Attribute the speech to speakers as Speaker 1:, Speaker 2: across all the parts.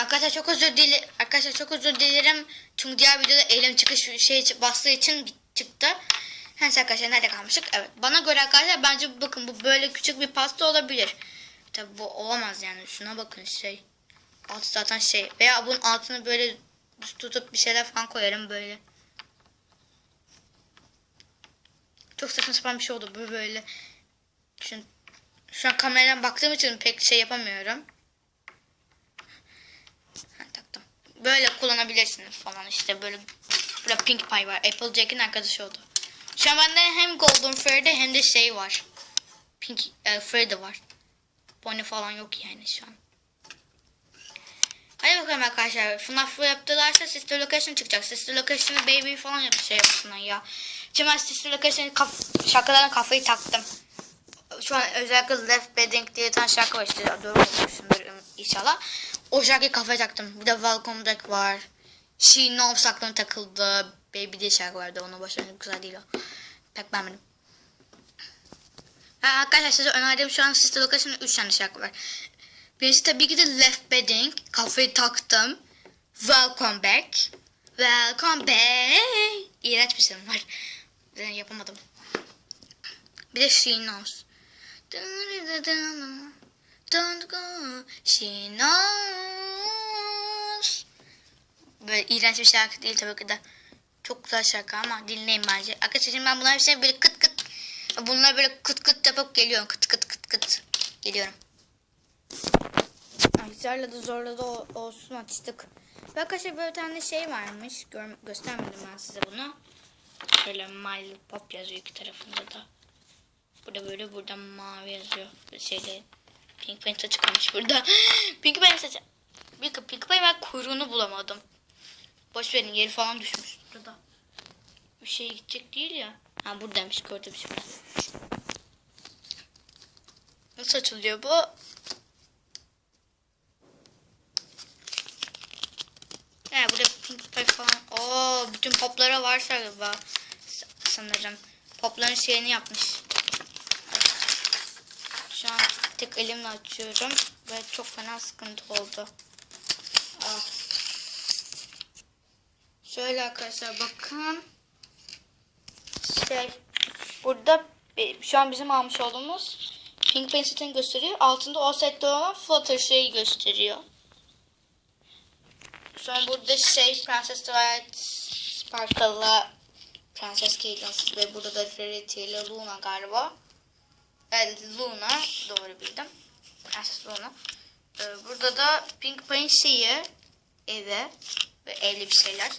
Speaker 1: Arkadaşlar çok özür dilerim. Arkadaşlar çok özür dilerim. Çünkü diğer videoda elim çıkış şey bastığı için çıktı. Neyse arkadaşlar nerede kalmıştık? Evet. Bana göre arkadaşlar bence bakın bu böyle küçük bir pasta olabilir. Tabi bu olamaz yani. Şuna bakın şey. Altı zaten şey. Veya bunun altını böyle tutup bir şeyler falan koyarım böyle. Çok saçma sapan bir şey oldu. Bu böyle. Şu, şu an kameradan baktığım için pek şey yapamıyorum. Ha, taktım. Böyle kullanabilirsiniz falan işte böyle burada Pink Pie var. Applejack'in arkadaşı oldu. Şu an bende hem Golden Fairy'de hem de şey var. Pink e, Fairy'de var. Pony falan yok yani şu an. Hadi bakalım arkadaşlar. FNAF yaptılarsa Sister Location çıkacak. Sister Location'ı Baby falan yap şey yapsınlar ya. Şimdi ben Sister Location'ın kaf şarkılarına kafayı taktım. Şu an özellikle Left Bedding diye bir tane şarkı var işte. Doğru olmuşsundur inşallah. O şarkıyı kafaya taktım. Bir de Welcome Back var. She Knows aklına takıldı. Baby diye şarkı vardı. Onu başarılı güzel değil o. Pek beğenmedim. Arkadaşlar size önerdiğim şu an Sister Location'da 3 tane şarkı var. Birisi tabii ki de Left Bedding. Kafayı taktım. Welcome Back. Welcome Back. İğrenç bir sesim var. Ben yapamadım. Bir de She Knows. Don't go. She knows. Böyle iğrenç bir şarkı değil tabii ki de. Çok güzel şarkı ama dinleyin bence. Arkadaşlar şimdi ben bunların hepsini böyle kıt kıt bunları böyle kıt kıt yapıp geliyorum. Kıt kıt kıt kıt. Geliyorum. Ay zorladı zorladı o- olsun açtık. Ve arkadaşlar böyle bir tane şey varmış. Gör, göstermedim ben size bunu. Şöyle My Pop yazıyor iki tarafında da. Burada böyle burada mavi yazıyor. Şeyle Pink Panther çıkmış burada. Pink Panther Pink, Pink Panther ben kuyruğunu bulamadım. Boş verin yeri falan düşmüş burada. Bir şeye gidecek değil ya. Ha buradaymış gördüm şimdi. Nasıl açılıyor bu? He burada pink pie falan. Oo bütün poplara varsa galiba. Sanırım. Popların şeyini yapmış. Şu an tek elimle açıyorum ve çok fena sıkıntı oldu. Şöyle arkadaşlar bakın. Şey burada şu an bizim almış olduğumuz Pink Pencil'ini gösteriyor. Altında o sette olan Flutter şeyi gösteriyor. Sonra burada şey Prenses Twilight Sparkle'la Prenses Caitlyn ve burada da Rarity ile Luna galiba. Evet Luna doğru bildim. Prenses Luna. Ee, burada da Pink şeyi evi ve evli bir şeyler.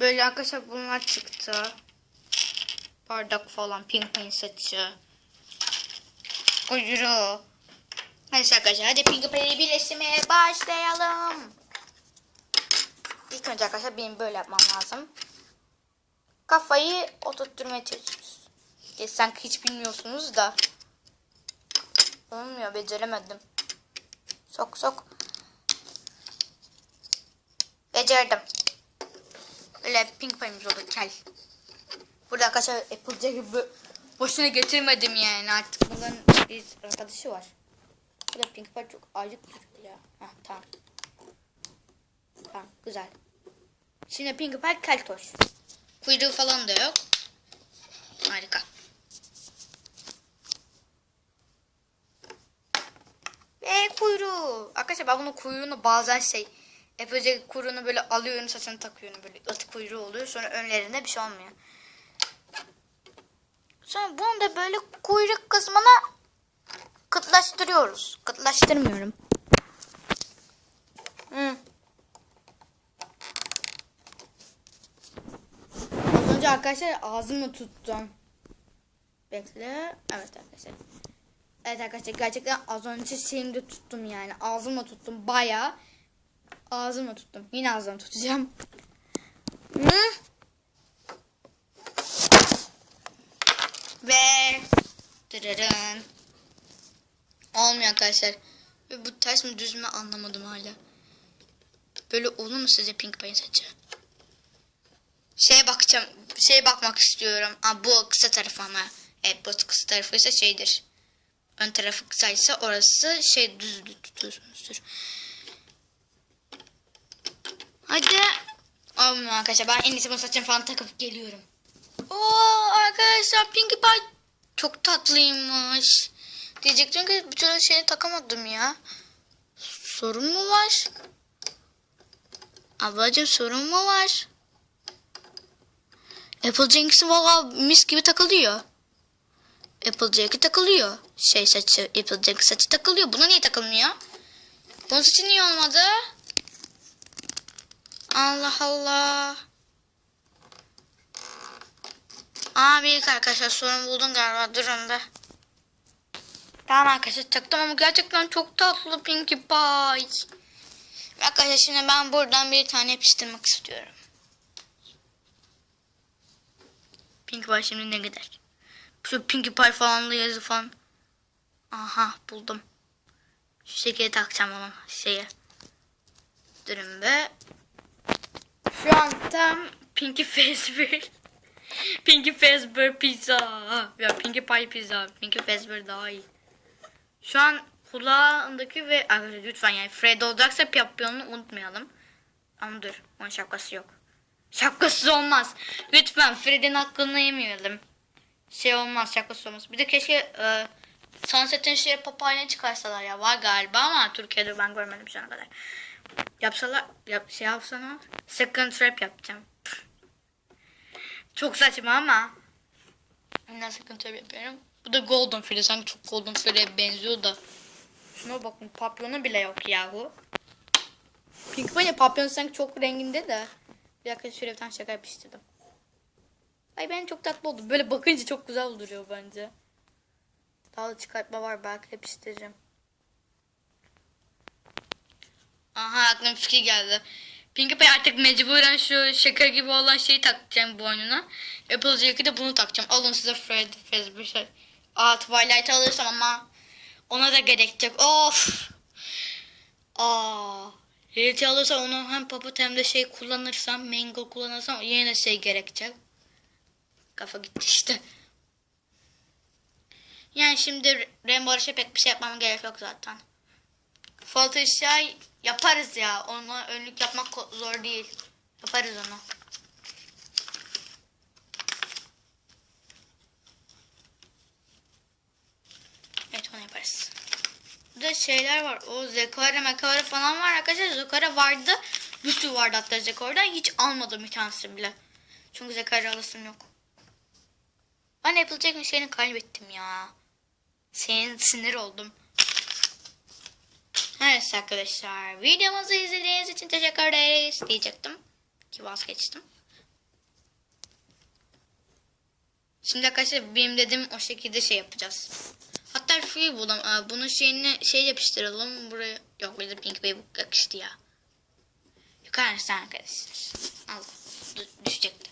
Speaker 1: Böyle arkadaşlar bunlar çıktı. Bardak falan Pink Pay'in saçı. Kuyruğu. Hadi arkadaşlar hadi Pink Pay'i birleştirmeye başlayalım. İlk önce arkadaşlar benim böyle yapmam lazım. Kafayı oturtturmaya çalışıyoruz. E, sanki hiç bilmiyorsunuz da. Olmuyor beceremedim. Sok sok. Becerdim. Öyle pink payımız oldu kel. Burada arkadaşlar Applejack gibi boşuna getirmedim yani artık bunların bir arkadaşı var. Burada pink pay çok acık çocuk ya. Heh tamam. Tamam güzel. Şimdi Pinkie Pie keltoş. Kuyruğu falan da yok. Harika. Ve kuyruğu. Arkadaşlar ben bunun kuyruğunu bazen şey Applejack kuyruğunu böyle alıyorum saçını takıyorum böyle atı kuyruğu oluyor. Sonra önlerinde bir şey olmuyor. Sonra bunu da böyle kuyruk kısmına kıtlaştırıyoruz. Kıtlaştırmıyorum. Hı. Az önce arkadaşlar ağzımla tuttum. Bekle. Evet arkadaşlar. Evet arkadaşlar gerçekten az önce şeyimde tuttum yani. Ağzımla tuttum baya. Ağzımla tuttum. Yine ağzımla tutacağım. Hı? Ve dırırın. Olmuyor arkadaşlar. Ve bu ters mi düz mü anlamadım hala. Böyle olur mu size Pink Pay'in saçı? Şeye bakacağım. Şeye bakmak istiyorum. Aa, bu kısa tarafı ama. Evet bu kısa tarafı ise şeydir. Ön tarafı kısaysa orası şey düz tutuyorsunuzdur. Hadi. Olmuyor arkadaşlar. Ben en iyisi bunu saçımı falan takıp geliyorum. Oo arkadaşlar Pinkie Pie çok tatlıymış. Diyecektim ki bir türlü şeyi takamadım ya. Sorun mu var? Ablacığım sorun mu var? Applejack'in valla mis gibi takılıyor. Applejack'i takılıyor. Şey saçı, Applejack saçı takılıyor. Buna niye takılmıyor? Bunun saçı niye olmadı? Allah Allah. Abi ilk arkadaşlar sorun buldum galiba. Durun da. Tamam arkadaşlar taktım ama gerçekten çok tatlı Pinkie Pie. Arkadaşlar şimdi ben buradan bir tane yapıştırmak istiyorum. Pinkie Pie şimdi ne gider? Şu Pinkie Pie falanlı yazı falan. Aha buldum. Şu şekilde takacağım onu şeye. Durun be. Şu an tam Pinkie Fazbear. Pinkie Fazbear pizza. Ya Pinkie Pie pizza. Pinkie Fazbear daha iyi. Şu an kulağındaki ve arkadaşlar lütfen yani Fred olacaksa Papillon'u unutmayalım. Ama dur onun şapkası yok. Şapkasız olmaz. Lütfen Fred'in hakkını yemeyelim. Şey olmaz şapkası olmaz. Bir de keşke e, Sunset'in şey papayla çıkarsalar ya. Var galiba ama Türkiye'de ben görmedim şu ana kadar. Yapsalar yap, şey yapsana. Second trap yapacağım. Çok saçma ama. Ben second trap yapıyorum. Bu da Golden Freddy. Sanki çok Golden Freddy'ye benziyor da. Şuna bakın papyonu bile yok yahu. Pink Pony papyonu sanki çok renginde de. Bir dakika şöyle bir tane şaka yapıştırdım. Ay ben çok tatlı oldu. Böyle bakınca çok güzel duruyor bence. Daha da çıkartma var belki yapıştırırım. Aha aklıma fikir geldi. Pinkie Pie artık mecburen şu şaka gibi olan şeyi takacağım boynuna. Applejack'e de bunu takacağım. Alın size Fred Fazbear şey. Aa Twilight alırsam ama ona da gerekecek. Of. Aa. Reality alırsam onu hem Puppet hem de şey kullanırsam, Mangle kullanırsam yine şey gerekecek. Kafa gitti işte. Yani şimdi Rainbow Rush'a pek bir şey yapmama gerek yok zaten. Fluttershy yaparız ya. Ona önlük yapmak zor değil. Yaparız onu. Evet onu yaparız. Burada şeyler var. O Zekara Mekara falan var arkadaşlar. Zekara vardı. Bir sürü vardı hatta Zekara'dan. Hiç almadım bir tanesi bile. Çünkü Zekara alasım yok. Ben Applejack'in şeyini kaybettim ya. Senin sinir oldum. Evet arkadaşlar. Videomuzu izlediğiniz için teşekkür ederiz diyecektim. Ki vazgeçtim. Şimdi arkadaşlar benim dedim o şekilde şey yapacağız. Hatta şurayı bulalım. Aa, Bunun şeyini şey yapıştıralım. Buraya yok bir de Pink Bey yakıştı ya. Yukarısı arkadaşlar. Dü- düşecekti.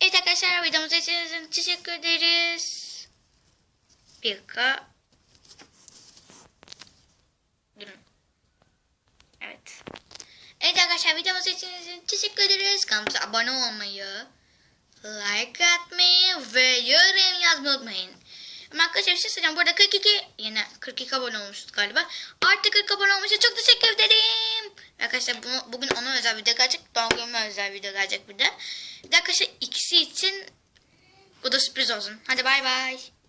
Speaker 1: Evet arkadaşlar videomuzu izlediğiniz için teşekkür ederiz. Bir dakika. Durun. Evet. Evet arkadaşlar videomuzu için teşekkür ederiz. Kanalımıza abone olmayı, like atmayı ve yorum yazmayı unutmayın. Ama arkadaşlar bir şey söyleyeceğim. Burada 42, yine 42 abone olmuşuz galiba. Artık 40 abone olmuşuz. Çok teşekkür ederim. Arkadaşlar bunu, bugün ona özel video gelecek. Doğum günüme özel video gelecek bir de. Bir de arkadaşlar ikisi için bu da sürpriz olsun. Hadi bay bay.